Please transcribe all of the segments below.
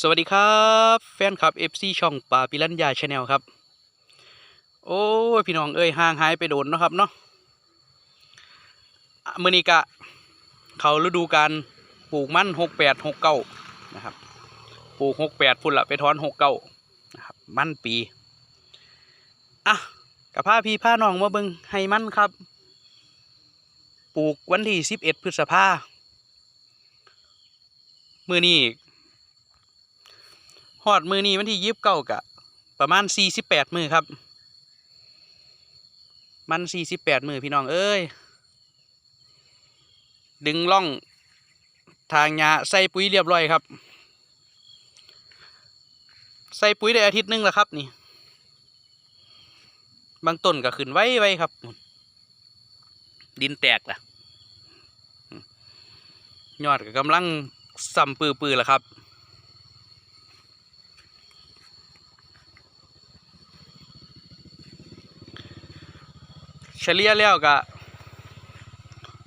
สวัสดีครับแฟนคลับ FC ช่องป่าปิรันยาชาแนลครับ โอ้ยพี่น้องเอ้ยห่างหายไปโดนเนาะครับเนาะอะมือนี้กะ เขาฤดูการปลูกมันหกแปดหกเก้านะครับ ปลูกหกแปดพุ่นละไปถอนหกเก้านะครับมันปีอะกับผ้าพี่ผ้าน้องมาเบิงให้มันครับ ปลูกวันที่สิบเอ็ดพฤษภาเมื่อนี้ ฮอดมือนี้วันที่ยิบเก้ากะ ประมาณสี่สิบแปดมือครับ มันสี่สิบแปดมือพี่น้องเอ้ย ดึงล่อง ทางหญ้าใส่ปุ๋ยเรียบร้อยครับ ใส่ปุ๋ยได้อาทิตย์หนึงแล้วครับนี่บางต้นก็ขึ้นไว้ไว้ครับ ดินแตกละยอดก็กำลังสัมปือปือแล้วครับ เฉลี่ยแล้วก็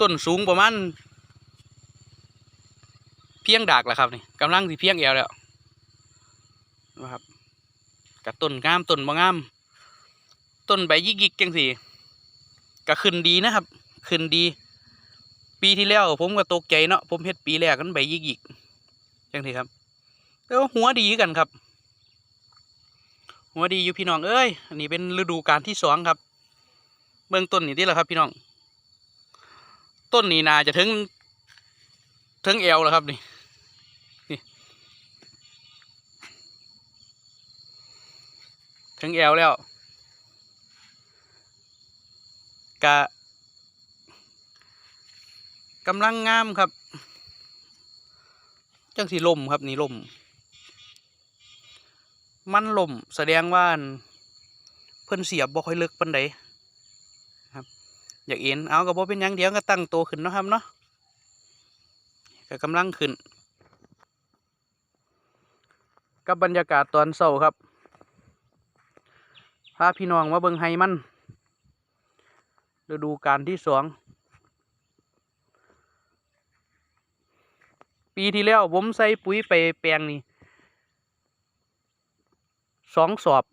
ต้นสูงประมาณเพียงดากแหละครับนี่กำลังสิเพียงแอวแล้วนะครับกับต้นงามต้นบ่งามต้นใบยิกยิกจังสิก็ขึ้นดีนะครับ ขึ้นดี ปีที่แล้วผมก็ตกใจเนาะผมเฮ็ดปีแรกกันใบยิกยิกจังสิครับแล้วหัวดีกันครับ หัวดีอยู่พี่น้องเอ้ยอันนี้เป็นฤดูกาลที่สองครับ เบื้องต้นนี่ที่แหละครับ พี่น้อง ต้นนี้นาจะถึงถึงเอวแล้วครับนี่นี่ถึงเอวแล้วกะกำลังงามครับ จังสีลมครับนี่ลม มันลมแสดงว่าเพิ่นเสียบบ่ค่อยลึกปานใด อยากเอ็นเอาก็บ่เป็นยังเดียวก็ตั้งโตวขึ้นเนาะครับเนาะก็กำลังขึ้น กับบรรยากาศตอนเช้าครับพาพี่น้องมาเบิงไฮมันฤดูกาลที่สองปีที่แล้วผมใส่ปุ๋ยไปแปลงนี่สองสอบ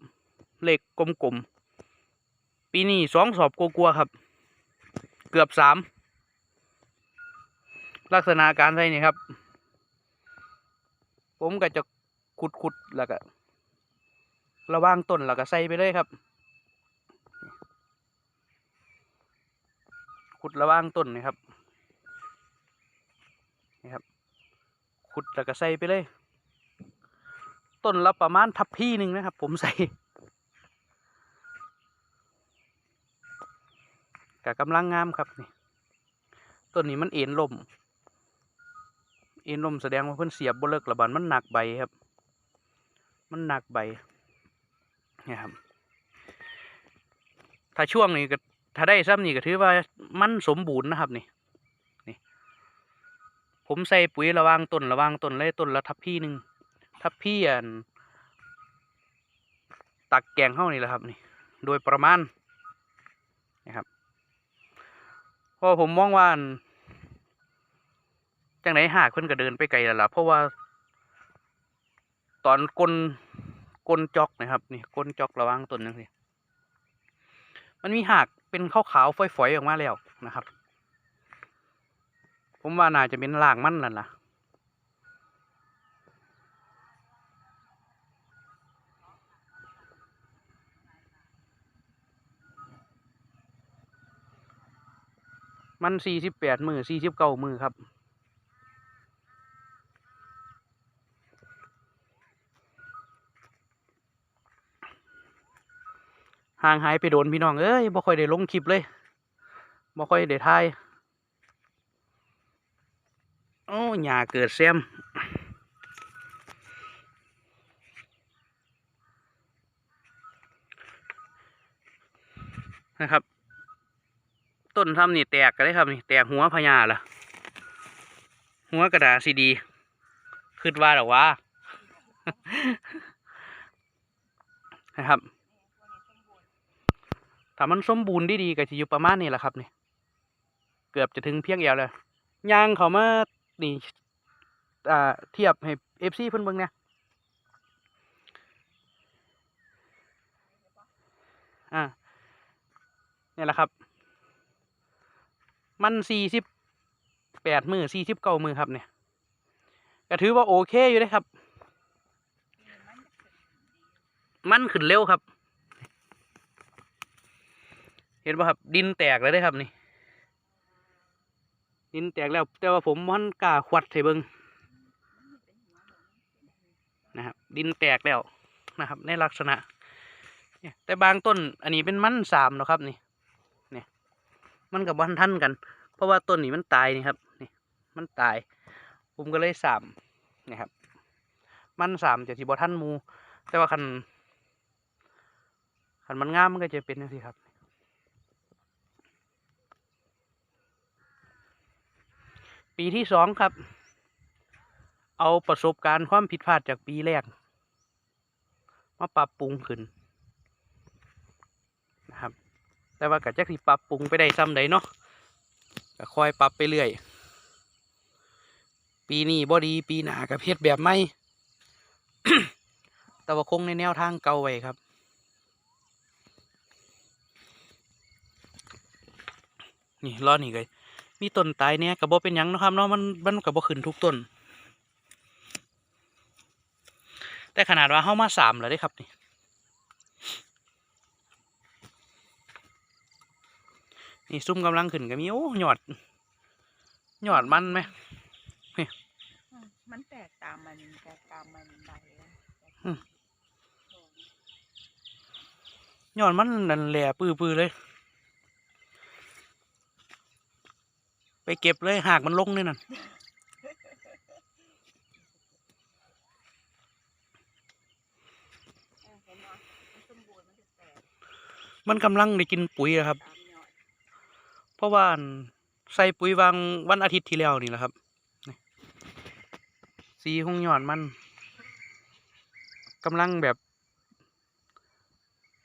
เหล็กกลมๆปีนี้สองสอบกลัวๆครับ เกือบสามลักษณะการใส่นี่ครับ ผมก็จะขุดขุดแล้วก็ระว่างต้นแล้วก็ใส่ไปเลยครับ ขุดระว่างต้นนี่ครับนี่ครับ ขุดแล้วก็ใส่ไปเลย ต้นละประมาณทับพี่หนึ่งนะครับ ผมใส่ กะกำลังงามครับนี่ต้นนี้มันเอ็นลมเอ็นลมแสดงว่าเพิ่นเสียบบ่เลิกระบาดมันหนักใบครับ มันหนักใบนี่ครับ ถ้าช่วงนี้ก็ถ้าได้ซ้ำนี่ก็ถือว่ามันสมบูรณ์นะครับนี่นี่ ผมใส่ปุ๋ยระวางต้นระวางต้นเลยต้นละทับพี่หนึ่งทับพี่อันตักแกงเข้านี่แหละครับนี่ โดยประมาณนะครับ พราะผมมองว่าจังไหนหากเพิ่นก็เดินไปไกลแล้วล่ะเพราะว่า ตอนกลนกลนจอกนะครับนี่กลนจอกระวังต้นนั่นสิมันมีหากเป็นขาวๆฝอยๆออกมาแล้วนะครับ ผมว่าน่าจะเป็นรากมันนั่นล่ะ มันสี่สิบแปดมือสี่สิบเก้ามือครับ ห่างหายไปโดนพี่น้อง เอ้ยบ่ค่อยได้ลงคลิปเลยบ่ค่อยได้ถ่าย โอ้หญ้าเกิดแซมนะครับ ต้นทำนี่แตกกันได้ครับนี่แตกหัวพญาละหัวกระดาษซีดีคืดว่าหรอวะนะครับถ้ามันสมบูรณ์ดีๆก็จะอยู่ประมาณนี้แหละครับนี่เกือบจะถึงเพียงเอวเลยยางเขามานี่อ่าเทียบให้เอฟซีเพิ่นเบิ่งเนี่ยอ่านี่แหละครับ มันสี่สิบแปดมือสี่สิบเก้ามือครับเนี่ยก็ถือว่าโอเคอยู่เลยครับ มันขึ้นเร็วครับ เห็นป่ะครับดินแตกแล้วได้ครับนี่ ดินแตกแล้วแต่ว่าผมมันกล้าขวัดใส่เบิงนะครับ ดินแตกแล้วนะครับ ในลักษณะแต่บางต้นอันนี้เป็นมันสามเนะครับนี่ มันกับวันทันกัน เพราะว่าต้นนี้มันตายนี่ครับนี่มันตาย ผมก็เลยสามนี่ครับ มันสามจะที่บอทันมู แต่ว่าคันคันมันงามมันก็จะเป็นอย่างนี้ครับปีที่สองครับ เอาประสบการณ์ความผิดพลาดจากปีแรก มาปรับปรุงขึ้นนะครับ แต่ว่าก็จะสิปรับปรุงไปได้ซ้ำใดเนาะก็คอยปรับไปเรื่อย ปีนี้บ่ดีปีหน้ากับเพชรแบบไม่แต่ว่าคงในแนวทางเก่าไว้ครับนี่รอนี่เลยมีต้นตายเนี่ยกับบ่เป็นยังนะครับเนาะมันมันกับบ่ขึ้นทุกต้น แต่ขนาดว่าเฮามาสามแล้วได้ครับนี่ นี่ซุ่มกำลังขึ้นก็มีโอ้หยอดหยอดมันไหมอืมมันแตกตามมันแตกตามมันใบอะหยอดมันนั่นแหละปื้อๆเลย ไปเก็บเลยหากมันลงนี่นั่นเออเห็นไหมมันสมบูรณ์มันจะแตกมันกำลังได้กินปุ๋ยแล้วครับตามยอด เพราะว่านใส่ปุ๋ยวางวันอาทิตย์ที่แล้วนี่แหละครับสีของหยอดมันกำลังแบบ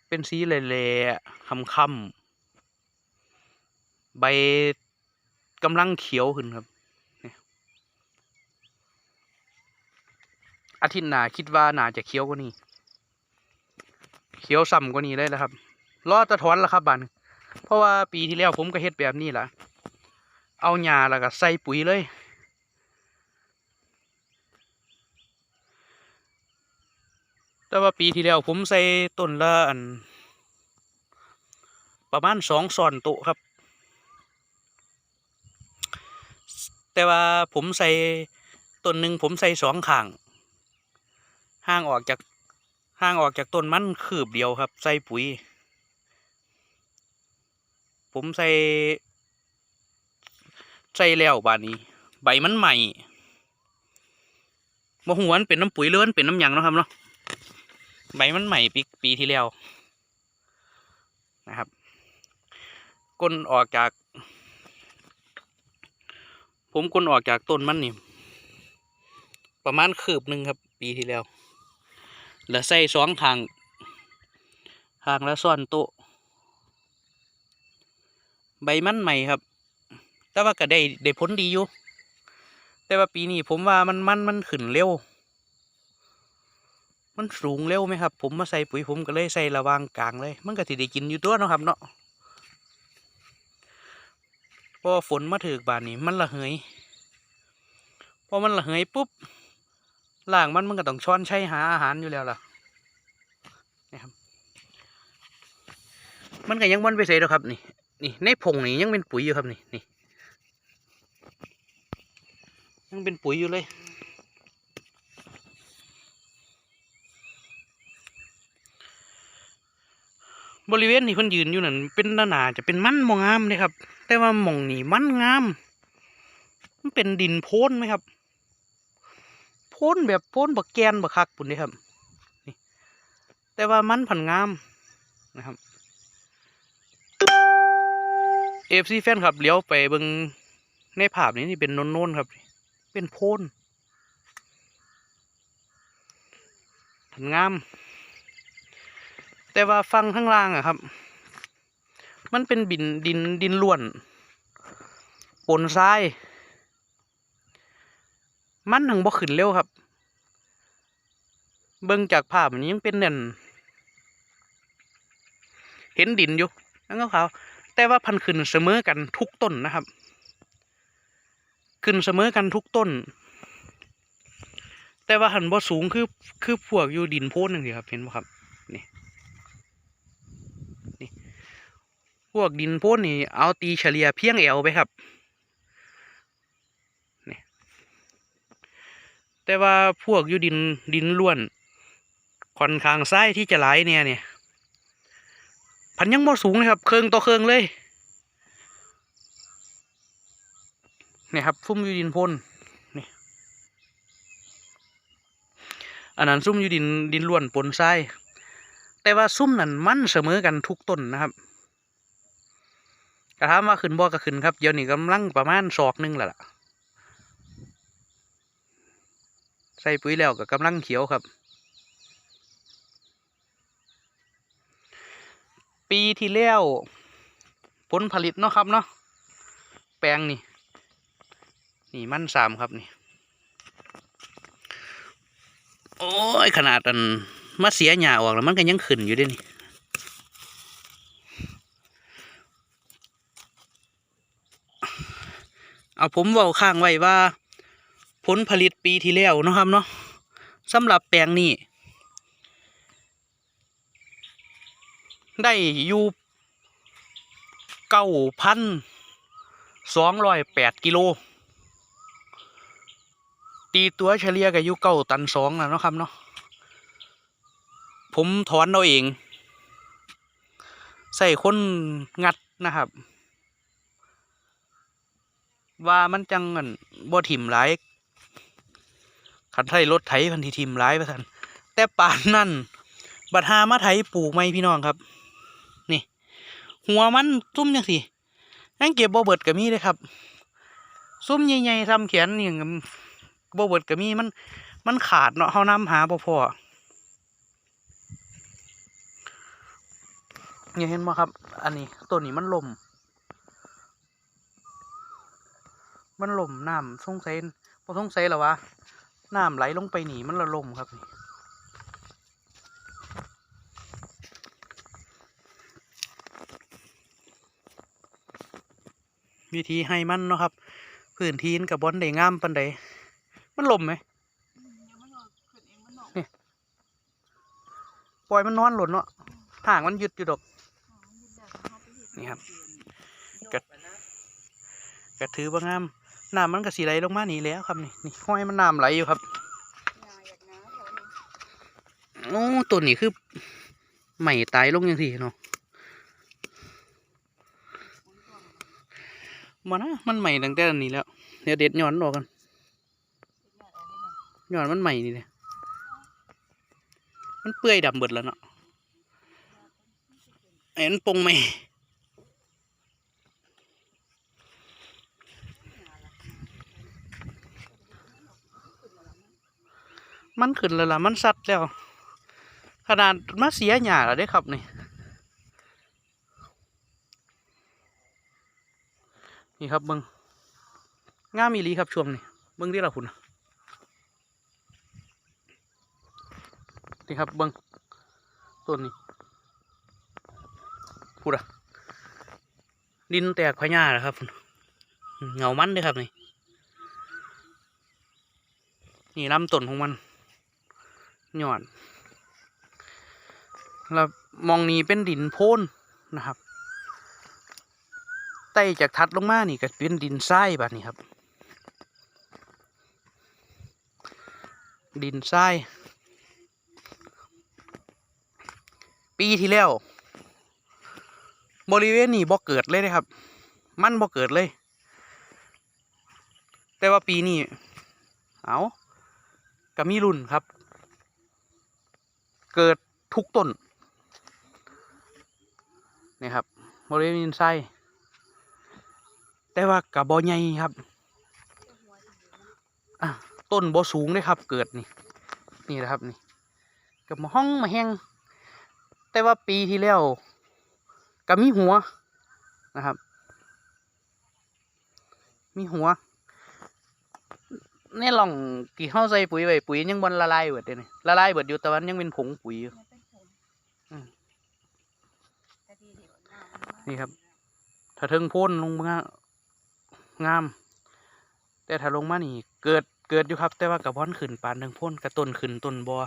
เป็นสีแหล่ๆค่ำๆใบกำลังเขียวขึ้นครับอาทิตย์หน้าคิดว่าน่าจะเขียวกว่านี้ เขียวส่ำกว่านี้เลยนะครับ รอตะถอนแล้วครับบาน เพราะว่าปีที่แล้วผมก็เฮ็ดแบบนี้แหละเอาหญ้าแล้วก็ใส่ปุ๋ยเลย แต่ว่าปีที่แล้วผมใส่ต้นละอัน ประมาณสองส่อนโตครับ แต่ว่าผมใส่ต้นหนึ่งผมใส่สองข้าง ห่างออกจากห่างออกจากต้นมันคืบเดียวครับ ใส่ปุ๋ย ผมใส่ใส่แล้วบานนี้ ใบมันใหม่บ่หัวนเป็นน้ำปุ๋ยหรือนเป็นน้ำยังนะครับเนาะใบมันใหม่ปีปีที่แล้วนะครับ ก้นออกจาก ผมก้นออกจากต้นมันนี่ประมาณคืบหนึ่งครับ ปีที่แล้ว แล้วใส่สองทางทางละซ่อนโต๊ะ ใบมันใหม่ครับ แต่ว่าก็ได้ได้ผลดีอยู่ แต่ว่าปีนี้ผมว่ามันมันมันขึ้นเร็ว มันสูงเร็วไหมครับ ผมมาใส่ปุ๋ยผมก็เลยใส่ระวางกลางเลย มันก็สิได้กินอยู่ตัวเนาะครับ เนาะเพราะฝนมาถึกบานนี้มันระเหยพอมันระเหยปุ๊บล่างมันมันก็ต้องช้อนใช้หาอาหารอยู่แล้วล่ะนะครับ มันก็ยังวันไปใส่ดอกครับนี่ นี่ในผงนี่ยังเป็นปุ๋ยอยู่ครับนี่นี่ยังเป็นปุ๋ยอยู่เลย บริเวณที่เพิ่นยืนอยู่นั่นเป็นหนาจะเป็นมันมองงามเลยครับ แต่ว่าหมองนี่มันงามมันเป็นดินโพ้นไหมครับ โพ้นแบบโพ้นบักแกนบักคักปุ่นนี่ครับนี่แต่ว่ามันผันงามนะครับ เอฟซีแฟนครับเลี้ยวไปเบิงในภาพนี้นี่เป็นโน้นๆครับ เป็นโพนถันงาม แต่ว่าฟังข้างล่างอะครับ มันเป็นบินดินดินล้วนปนทราย มันหังบ่ขึ้นเร็วครับ เบิ่งจากภาพมันยังเป็นเน่นเห็นดินอยู่นั่นก็ขาว แต่ว่าพันขึ้นเสมอกันทุกต้นนะครับ ขึ้นเสมอกันทุกต้น แต่ว่าหันบ่สูงคือคือพวกอยู่ดินโพนนึงสิครับเห็นบ่ครับนี่นี่พวกดินโพนนี่เอาตีเฉลี่ยเพียงแอวไปครับนี่แต่ว่าพวกอยู่ดินดินล้วนค่อนข้างซ้ที่จะไหลเนี่ยเนี่ย พันยังบ่สูงเลยครับ เครื่องต่อเครื่องเลยเนี่ยครับฟุ้มอยู่ดินโพนนี่อันนั้นซุ่มอยู่ดินดินล้วนปนทรายแต่ว่าซุ่มนั้นมันเสมอกันทุกต้นนะครับกระทามว่าขึ้นบ่ก็ขึ้นครับเดี๋ยวนี้กำลังประมาณศอกหนึงแล้วล่ะใส่ปุ๋ยแล้วก็กำลังเขียวครับ ปีที่แล้วผลผลิตเนาะครับเนาะแปลงนี่ นี่มันสามครับนี่ โอ้ย ขนาดอันมาเสียหญ้าออกแล้วมันก็ยังขึ้นอยู่ด้วยนี่เอาผมเว้าข้างไว้ว่า ผลผลิตปีที่แล้วเนาะครับเนาะสำหรับแปลงนี้ ได้อยู่เก้าพันสองร้อยแปดกิโล ตีตัวเฉลี่ยก็อยู่เก้าตันสองนะเนาะครับเนาะผมถอนเอาเอง ใส่คนงัดนะครับ ว่ามันจังอันบ่ถิ่มหลายขันไทยรถไถพันธีถิ่มหลายประทันแต่ป่านนั่นบัดหามาไถปลูกไหมพี่น้องครับ หัวมันซุ่มจังสิยังเก็บบ่เบิดก็มีเลยครับซุ่มใหญ่ๆทำแขนนี่ก็บ่เบิดก็มีมันมันขาดเนาะเฮานำหาบ่พอเนี่ยเห็นบ่ครับ อันนี้ต้นนี้มันล่มมันล่มน้ำสงสัยบ่สงสัยหรอวะน้ำไหลลงไปหนีมันละลมครับนี่ วิธีให้มันเนาะครับพื้นที่มันกับบอนได้งามปันใดมันล่มไหมปล่อยมันนอนหล่นเนาะทางมันหยุดอยู่ดอกนี่ครับกระกระถือว่างามน้ำมันก็สีไหลลงมานี่แล้วครับนี่นี่ห้อยมันน้ำไหลอยู่ครับโอ้ตัวนี้คือใหม่ตายลงยังทีเนาะ มานะมันใหม่ตั้งแต่นี้แล้ว เดี๋ยวเด็ดย้อนออกกันย้อนมันใหม่นี่เลยมันเปื่อยดำเบิดแล้วเนาะไอ้มันปงไหมมันขึ้นแล้วล่ะ มันสัดแล้ว ขนาดมาเสียหยาแล้วได้ครับนี่ นี่ครับเบิงงามอีลีครับช่วงนี้เบิงที่เราคุณน่ะนี่ครับเบิงต้นนี้พูดอะดินแตกพะหญ้าแล้วครับเงามันเด้วยครับนี่นี่ลำต้นของมันหย่อดแล้วมองนี้เป็นดินโพนนะครับ ไต่จากทัดลงมานี่ก็เป็นดินทรายแบบนี้ครับ ดินทราย ปีที่แล้ว บริเวณนี้บ่เกิดเลยนะครับ มันบ่เกิดเลย แต่ว่าปีนี้เอาก็มีรุ่นครับ เกิดทุกต้นนี่ครับบริเวณไส้ แต่ว่ากับบอใหญ่ครับต้นบอสูงเลยครับ เกิดนี่นี่นะครับนี่กับมาห้องมาแห้งแต่ว่าปีที่แล้วก็มีหัวนะครับ มีหัวในหล่องที่เข้าใส่ปุ๋ยไว้ปุ๋ยยังบนละลายเบิดเดยละลายเบิดอยู่แต่วันยังเป็นผงปุ๋ยอยู่นี่ครับ ถ้าเทิงพ้นลงมา งาม แต่ถ้าลงมานี่ เกิดเกิดอยู่ครับ แต่ว่ากับพอนขึ้นปานเทิงพ้นกับต้นขึ้นต้นบอ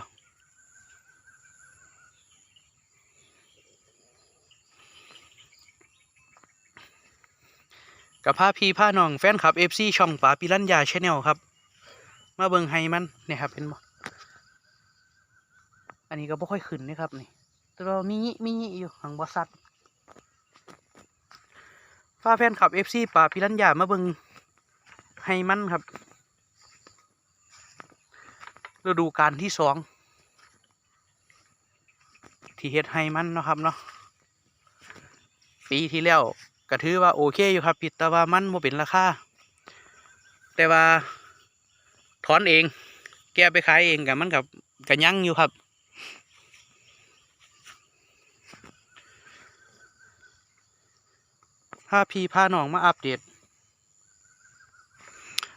กับพาพี่พาน้องแฟนคลับเอฟซีช่องป๋าปิรัญญาชแนลครับ มาเบิงไฮมันเนี่ยครับเห็นบ่อันนี้ก็บ่ค่อยขึ้นนะครับนี่แต่ว่ามีมีอยู่หังบ่สัตว์ ฟ้าแฟนคลับเอฟซีป่าพิรัญญามาเบิงให้มันครับฤดูกาลที่สองที่เฮ็ดให้มันเนาะครับเนาะปีที่แล้วก็ถือว่าโอเคอยู่ครับผิดแต่ว่ามันบ่เป็นราคาแต่ว่าถอนเอง แกไปขายเองกับมันกับกันยั่งอยู่ครับ พาพี่พาน้องมาอัปเดต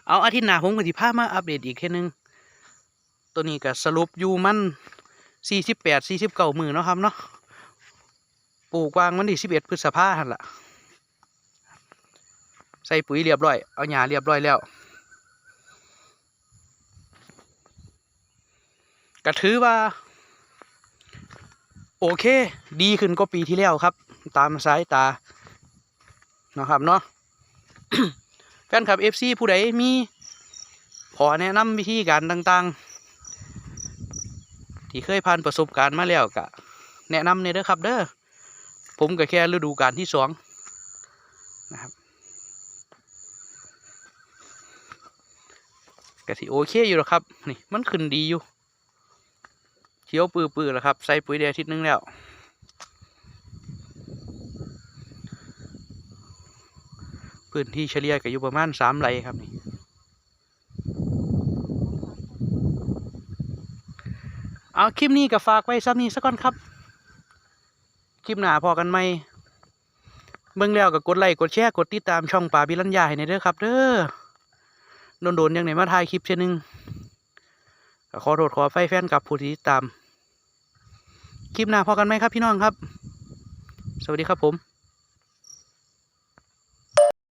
เอาอาทิตย์หน้าผมก็สิพามาอัปเดตอีกแค่นึง ตัวนี้ก็สรุปอยู่มันสี่สิบแปดสี่สิบเก้ามือเนาะครับเนาะปลูกวางวันที่สิบเอ็ดพฤษภาหันละใส่ปุ๋ยเรียบร้อย เอาหญ้าเรียบร้อยแล้วก็ถือว่า โอเค ดีขึ้นกว่าปีที่แล้วครับ ตามสายตา นะครับเนาะแฟนคลับ FC ผู้ใดมีขอแนะนำวิธีการต่างๆ ที่เคยผ่านประสบการณ์มาแล้วก็แนะนำเนี่ยเด้อครับเด้อผมก็แค่ฤดูกาลที่สองนะครับก็สิโอเคอยู่แล้วครับนี่มันขึ้นดีอยู่เขียวปื้อๆแล้วครับ ใส่ปุ๋ยเดียอาทิตย์นึงแล้ว พื้นที่เฉลี่ยก็อยู่ประมาณสามไร่ครับนี่เอาคลิปนี้ก็ฝากไว้ซ้ำนี้สักก่อนครับ คลิปหน้าพอกันไหมเบิ่งแล้วก็กดไลค์กดแชร์กดติดตามช่องป่าบิลัญญาให้ในเด้อครับเด้อโดนๆยังไหนมาถ่ายคลิปเช่นนึงขอโทษขอไฟแฟนกับผู้ที่ติดตาม คลิปหน้าพอกันไหมครับพี่น้องครับ สวัสดีครับผม